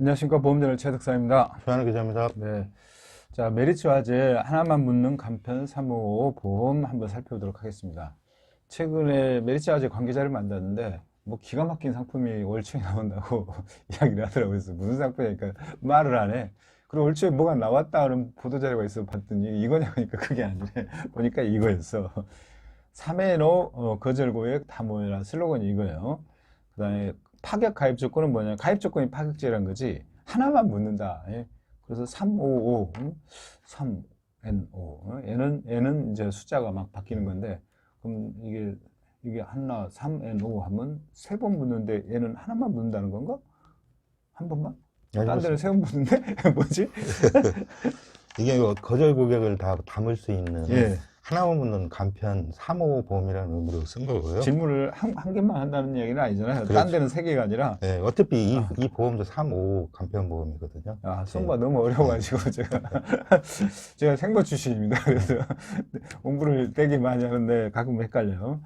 안녕하십니까 보험전의 최덕사입니다. 조한우 기자입니다. 네. 자, 메리츠 화재 하나만 묻는 간편 355 보험 한번 살펴보도록 하겠습니다. 최근에 메리츠 화재 관계자를 만났는데 뭐 기가 막힌 상품이 월초에 나온다고 이야기를 하더라고요. 그래서 무슨 상품이니까 말을 안 해. 그리고 월초에 뭐가 나왔다 그런 보도자료가 있어 봤더니 이거냐 하니까 그게 아니래. 보니까 이거였어. 3회노 어, 거절고액 다 모여라 슬로건이 이거예요. 그 다음에 파격 가입 조건은 뭐냐? 가입 조건이 파격제라는 거지. 하나만 묻는다. 예. 그래서 355, 음? 3NO. 어? 얘는, 얘는 이제 숫자가 막 바뀌는 건데, 그럼 이게, 이게 하나, 3NO 하면 세 번 묻는데 얘는 하나만 묻는다는 건가? 한 번만? 아니, 딴 데는 세 번 묻는데? 뭐지? 이게 이거 거절 고객을 다 담을 수 있는 예. 하나만 묻는 간편 3호 보험이라는 의미로 쓴 거고요. 질문을 한, 한 개만 한다는 얘기는 아니잖아요. 딴 그렇죠. 데는 세 개가 아니라. 네, 어차피 이, 아. 이 보험도 3호 간편 보험이거든요. 아, 손바 너무 어려워가지고 제가 제가 생버 출신입니다. 그래서 공부를 되게 많이 하는데 가끔 헷갈려요.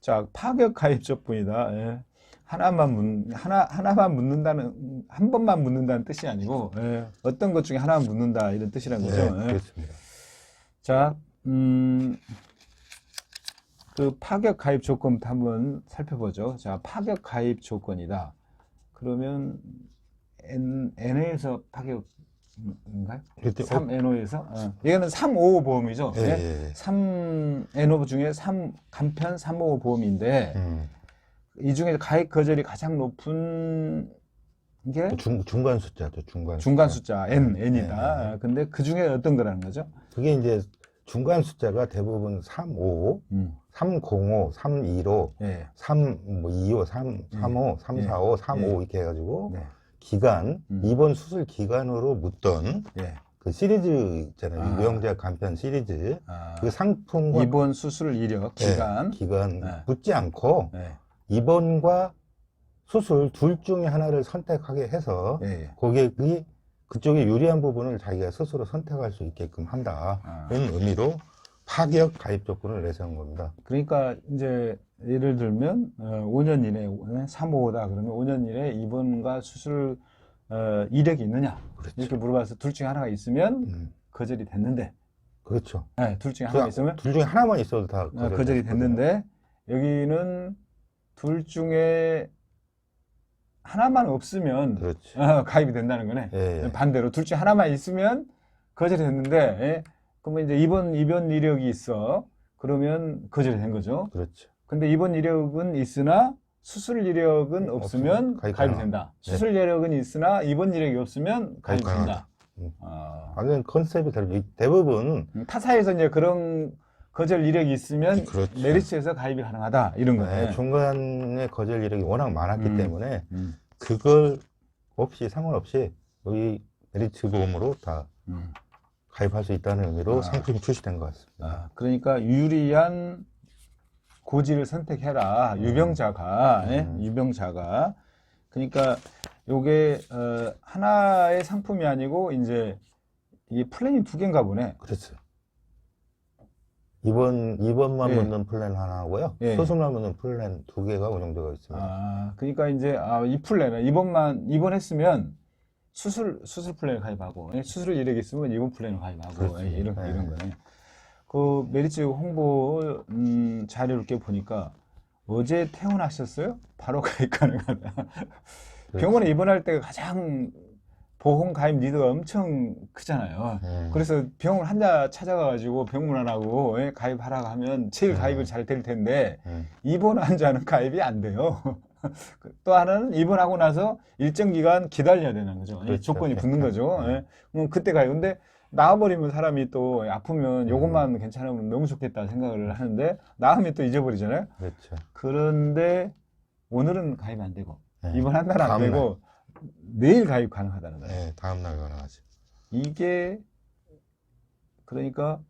자, 파격 가입조건이다. 예. 하나만 묻 하나 하나만 묻는다는 한 번만 묻는다는 뜻이 아니고 예. 어떤 것 중에 하나만 묻는다 이런 뜻이라는 거죠. 네, 예. 그렇습니다. 자, 음, 그 파격 가입 조건부터 한번 살펴보죠. 자, 파격 가입 조건이다. 그러면 N, N에서 파격인가요? 그때 어, 3NO에서? 어. 이거는 355 보험이죠. 예, 네? 예, 예. 3NO 중에 3, 간편 355 보험인데, 음, 이 중에 가입 거절이 가장 높은 게 중, 중간 숫자죠, 중간. 중간 숫자. 숫자, N, N이다. 네, 네. 근데 그 중에 어떤 거라는 거죠? 그게 이제 중간 숫자가 대부분 35, 음, 305, 315, 예. 3, 뭐 25, 3, 35, 345, 35 예. 이렇게 해가지고 네. 기간, 음. 입원 수술 기간으로 묻던 예. 그 시리즈 있잖아요. 아. 유형제약 간편 시리즈. 아, 그 상품과 입원 수술 이력 네, 기간. 기간 네. 묻지 않고 네. 입원과 수술 둘 중에 하나를 선택하게 해서 예, 예. 고객이 그쪽에 유리한 부분을 자기가 스스로 선택할 수 있게끔 한다. 아. 의미로 파격 가입 조건을 내세운 겁니다. 그러니까 이제 예를 들면 어, 5년 이내 3호다 그러면 5년 이내 입원과 수술 어, 이력이 있느냐 그렇죠. 이렇게 물어봐서 둘 중에 하나가 있으면 음, 거절이 됐는데 그렇죠. 네, 둘 중에 하나가 있으면 둘 중에 하나만 있어도 다 어, 거절이 거절이. 됐는데 여기는 둘 중에 하나만 없으면 그렇지. 어, 가입이 된다는 거네. 예, 예. 반대로 둘 중에 하나만 있으면 거절이 됐는데 예? 그러면 이제 입원 입원 이력이 있어 그러면 거절이 된 거죠. 그렇죠. 근데 입원 이력은 있으나 수술 이력은 없으면 없으면 가입 가입이 가능하다. 된다. 네. 수술 이력은 있으나 입원 이력이 없으면 가입이 가입 된다. 가능하다. 음. 어, 완전 컨셉이 다르죠. 대부분 타사에서 이제 그런 거절 이력이 있으면 그렇죠. 메리츠에서 가입이 가능하다 이런 거네. 네, 중간에 거절 이력이 워낙 많았기 음. 때문에 음, 그걸 없이 상관없이 여기 메리츠 보험으로 다 음. 가입할 수 있다는 의미로 아. 상품이 출시된 것 같습니다. 아, 그러니까 유리한 고지를 선택해라. 유병자가, 예? 음. 유병자가. 그러니까 요게 어, 하나의 상품이 아니고 이제 이 플랜이 두 개인가 보네. 그렇죠. 이번 이번만 예. 묻는 플랜 하나고요. 예. 수술만 묻는 플랜 두 개가 운영되고 있습니다. 아, 그러니까 이제 아, 이 플랜은 이번만 입원했으면 수술 수술 플랜을 가입하고 예, 수술 이력이 있으면 입원 플랜을 가입하고. 예, 이런 네. 이런 거네. 그 메리츠 홍보 음, 자료를 이렇게 보니까 어제 퇴원하셨어요? 바로 가입 가능하다. 병원에 입원할 때가 가장 보험 가입 리드가 엄청 크잖아요. 음. 그래서 병원 환자 찾아가가지고 병문 안 하고 예, 가입하라고 하면 제일 음. 가입을 잘 될 텐데 음. 입원 환자는 가입이 안 돼요. 그또 하나는 입원하고 나서 일정 기간 기다려야 되는 거죠. 이 그렇죠. 조건이 붙는 네. 거죠. 네. 예. 그럼 그때 가요. 근데 나와버리면 사람이 또 아프면 요것만 괜찮으면 너무 좋겠다 생각을 하는데 나으면 또 잊어버리잖아요. 그렇죠. 그런데 오늘은 가입 안 되고 네. 입원한 날은 안 다음 날. 되고 내일 가입 가능하다는 거예요. 네, 다음 날 가능하죠. 이게 그러니까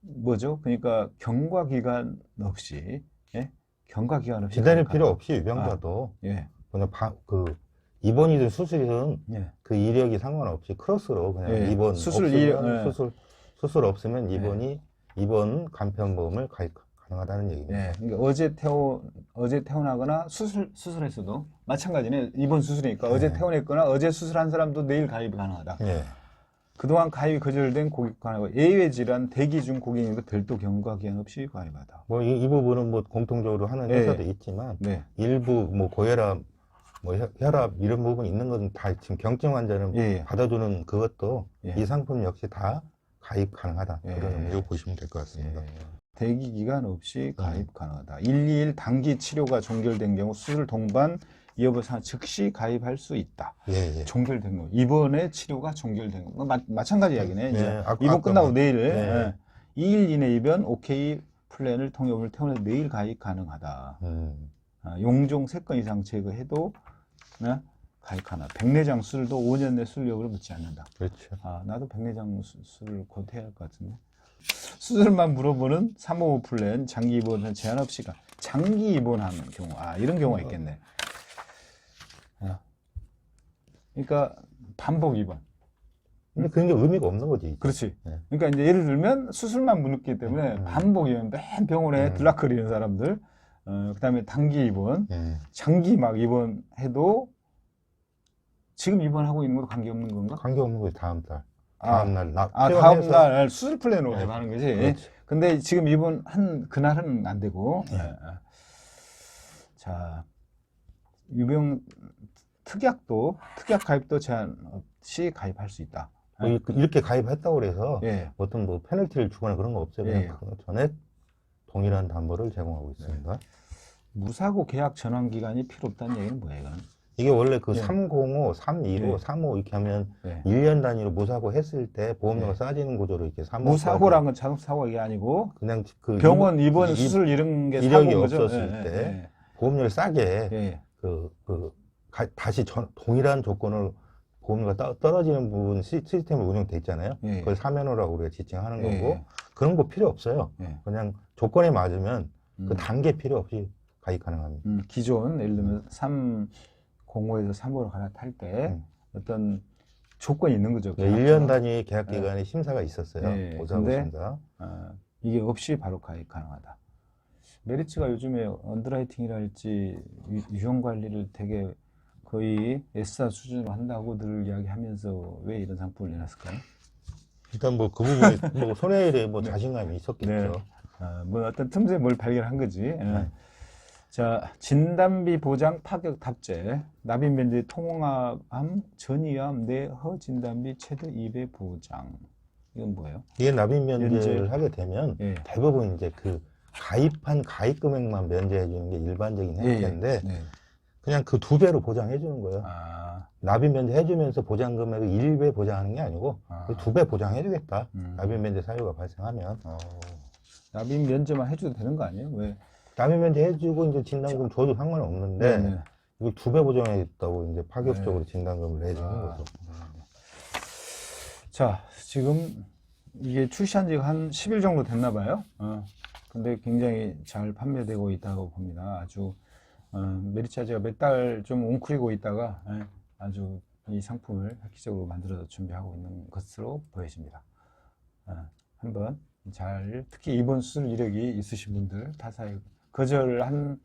뭐죠? 그러니까 경과 기간 없이 예? 경과 기간 없이 기다릴 가입하는- 필요 없이 유병자도 예. 그냥 바, 그 입원이든 수술이든 예. 그 이력이 상관없이 크로스로 그냥 예. 입원 수술 없으면 이력, 예. 수술 수술 없으면 입원이 입원 간편보험을 가입 가능하다는 얘기입니다. 예, 그러니까 어제 태어 어제 태어나거나 수술 수술했어도 마찬가지네. 이번 수술이니까 어제 네. 태어났거나 어제 수술한 사람도 내일 가입이 가능하다. 예. 그동안 가입이 거절된 고객 가능하고 예외 질환 대기 중 고객님도 별도 경과 기한 없이 가입하다. 뭐 이 부분은 뭐 공통적으로 하는 예. 회사도 있지만 네, 일부 뭐 고혈압, 뭐 혈- 혈압 이런 부분 있는 건 다 지금 경증 환자는 예, 예. 받아주는 그것도 예. 이 상품 역시 다 가입 가능하다 예. 그런 의미로 보시면 될 것 같습니다. 예. 대기 기간 없이 가입 가능하다. 121 단기 치료가 종결된 경우 수술 동반 이어보상 즉시 가입할 수 있다. 예, 예. 종결된 거. 이번에 치료가 종결된 거. 뭐 마, 마찬가지 이야기네. 이제 네, 아까- 이번 끝나고 뭐- 내일 네. 예. 2일 이내 입원 OK 플랜을 통해 오늘 퇴원해 내일 가입 가능하다. 음, 아, 용종 3건 이상 제거해도 네? 가입 가능. 백내장 수술도 5년 내 수술 여부를 묻지 않는다. 그렇죠. 아, 나도 백내장 수술을 곧 해야 할 것 같은데. 수술만 물어보는 355 플랜 장기 입원은 제한 없이 가. 장기 입원하는 경우. 아, 이런 경우가 있겠네. 아. 그러니까 반복 입원. 근데 그런 게 의미가 없는 거지. 그렇지. 네. 그러니까 이제 예를 들면 수술만 묻기 때문에 음. 반복 입원, 맨 병원에 음. 들락거리는 사람들, 어, 그다음에 단기 입원, 예. 장기 막 입원해도 지금 입원하고 있는 것도 관계 없는 건가? 관계 없는 거지 다음 달. 아, 다음 날 나. 아, 퇴원해서- 다음 날 수술 플랜으로 네. 하는 거지. 그렇지. 근데 지금 입원 한 그날은 안 되고. 네. 예. 자, 유병 특약도 특약 가입도 제한 없이 가입할 수 있다. 뭐 이- 이렇게 가입했다고 그래서 예. 어떤 뭐 페널티를 주거나 그런 거 없어요. 그냥 예. 그 전에 동일한 담보를 제공하고 있습니다. 무사고 계약 전환 기간이 필요 없다는 얘기는 뭐예요? 이게 원래 그 예. 305, 315, 예. 35 이렇게 하면 예. 1년 단위로 무사고 했을 때 보험료가 예. 싸지는 구조로 이렇게 35 무사고란 건 자동 사고가 아니고 그냥 그 병원 입원 이- 수술 이런 게 이력이. 없었을 예, 때 보험료를 싸게 예, 예. 그, 그, 가- 다시 전, 동일한 조건을 보험료가 따- 떨어지는 부분 시, 스템이 운영돼 있잖아요. 예. 그걸 사면허라고 우리가 지칭하는 예, 거고 그런 거 필요 없어요. 예. 그냥 조건에 맞으면 음. 그 단계 필요 없이 가입 가능합니다. 음, 기존 예를 들면 305에서 3호로 갈아탈 때 음. 어떤 조건이 있는 거죠. 네, 1년 단위 계약 기간에 심사가 있었어요. 예, 보사고 근데 심사. 어, 이게 없이 바로 가입 가능하다. 메리츠가 요즘에 언더라이팅이랄지 유- 유형 관리를 되게 거의 S사 수준으로 한다고들 이야기하면서 왜 이런 상품을 내놨을까요? 일단 뭐 그 부분에 뭐 손해일에 뭐 자신감이 있었겠죠. 네. 어, 뭐 어떤 틈새 뭘 발견한 거지. 예. 네. 자, 진단비 보장 파격 탑재, 납입 면제 통합암, 전이암, 내허 진단비 최대 2배 보장. 이건 뭐예요? 이게 납입 면제를 면제. 하게 되면 예. 대부분 이제 그 가입한 가입 금액만 면제해 주는 게 일반적인 형태인데 네. 그냥 그 두 배로 보장해 주는 거예요. 아, 납입 면제 해주면서 보장 금액을 1배 보장하는 게 아니고 아. 두배 보장해 주겠다. 음. 납입 면제 사유가 발생하면 어, 납입 면제만 해줘도 되는 거 아니에요? 왜? 납입 면제 해주고 이제 진단금 줘도 상관없는데 네네. 이걸 두 배 보장해줬다고 이제 파격적으로 진단금을 내주는 아, 거죠. 네네. 자, 지금 이게 출시한 지가 한 10일 정도 됐나 봐요. 어, 근데 굉장히 잘 판매되고 있다고 봅니다. 아주, 어, 메리차즈가 몇 달 좀 웅크리고 있다가 예, 아주 이 상품을 획기적으로 만들어 준비하고 있는 것으로 보여집니다. 어, 한번 잘, 특히 입원 수술 이력이 있으신 분들, 타사에 거절한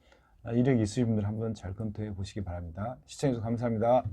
이력이 있으신 분들 한번 잘 검토해 보시기 바랍니다. 시청해주셔서 감사합니다.